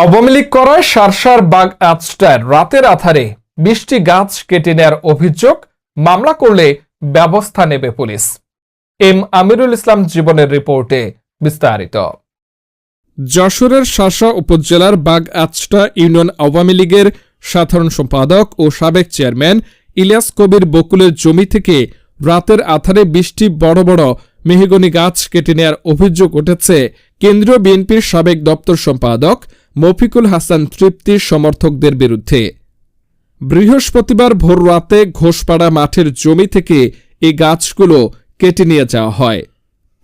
আওয়ামী লীগ করায় সারসার বাগ আজটার রাতের আধারে বৃষ্টি গাছ কেটে নেয়ার অভিযোগ, মামলা করলে ব্যবস্থা নেবে পুলিশ। এম আমিরুল ইসলাম জীবনের রিপোর্টে বিস্তারিত। যশোরের শাসা উপজেলার বাগ আচটা ইউনিয়ন আওয়ামী লীগের সাধারণ সম্পাদক ও সাবেক চেয়ারম্যান ইলিয়াস কবির বকুলের জমি থেকে রাতের আধারে বৃষ্টি বড় বড় মেহগনি গাছ কেটে নেয়ার অভিযোগ উঠেছে কেন্দ্রীয় বিএনপির সাবেক দপ্তর সম্পাদক মফিকুল হাসান তৃপ্তির সমর্থকদের বিরুদ্ধে। বৃহস্পতিবার ভোর রাতে ঘোষপাড়া মাঠের জমি থেকে এই গাছগুলো কেটে নিয়ে যাওয়া হয়।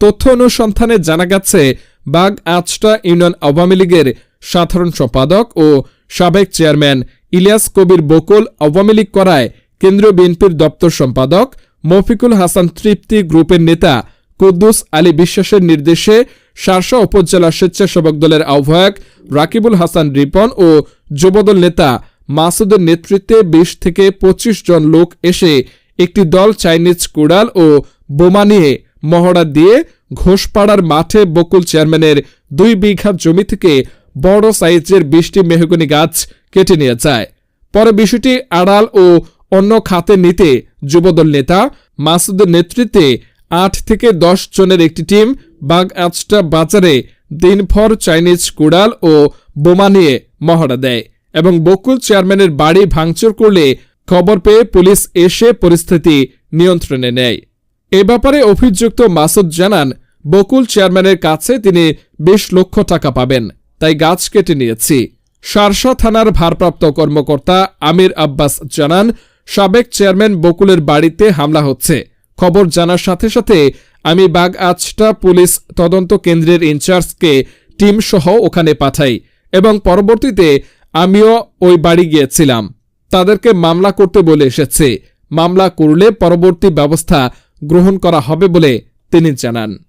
তথ্য অনুসন্ধানে জানা গেছে বাগ আচটা ইউনিয়ন আওয়ামী লীগের সাধারণ সম্পাদক ও সাবেক চেয়ারম্যান ইলিয়াস কবির বকুল আওয়ামী লীগ করায় কেন্দ্রীয় বিএনপির দপ্তর সম্পাদক মফিকুল হাসান তৃপ্তি গ্রুপের নেতা কুদ্দুস আলী বিশ্বাসের নির্দেশে শার্শা উপজেলা স্বেচ্ছাসেবক দলের আহ্বায়ক রাকিবুল হাসান রিপন ও যুবদল নেতা মাসুদের নেতৃত্বে বিশ থেকে পঁচিশ জন লোক এসে একটি দল চাইনিজ কুড়াল ও বোমা নিয়ে মহড়া দিয়ে ঘোষপাড়ার মাঠে বকুল চেয়ারম্যানের দুই বিঘা জমি থেকে বড় সাইজের বিশটি মেহগনি গাছ কেটে নিয়ে যায়। পরে বিষয়টি আড়াল ও অন্য খাতে নিতে যুবদল নেতা মাসুদের নেতৃত্বে আট থেকে দশ জনের একটি টিম বাগ আচটা বাজারে দিনভর চাইনিজ কুড়াল ও বোমা নিয়ে মহড়া দেয় এবং বকুল চেয়ারম্যানের বাড়ি ভাঙচুর করলে খবর পেয়ে পুলিশ এসে পরিস্থিতি নিয়ন্ত্রণে নেয়। এ ব্যাপারে অভিযুক্ত মাসুদ জানান, বকুল চেয়ারম্যানের কাছে তিনি বিশ লক্ষ টাকা পাবেন, তাই গাছ কেটে নিয়েছি। সারসা থানার ভারপ্রাপ্ত কর্মকর্তা আমির আব্বাস জানান, সাবেক চেয়ারম্যান বকুলের বাড়িতে হামলা হচ্ছে। খবর জানার সাথে সাথে আমি বাগ আচটা পুলিশ তদন্ত কেন্দ্রের ইনচার্জকে টিম সহ ওখানে পাঠাই এবং পরবর্তীতে আমিও ওই বাড়ি গিয়েছিলাম। তাদেরকে মামলা করতে বলে এসেছে। মামলা করলে পরবর্তী ব্যবস্থা গ্রহণ করা হবে বলে তিনি জানান।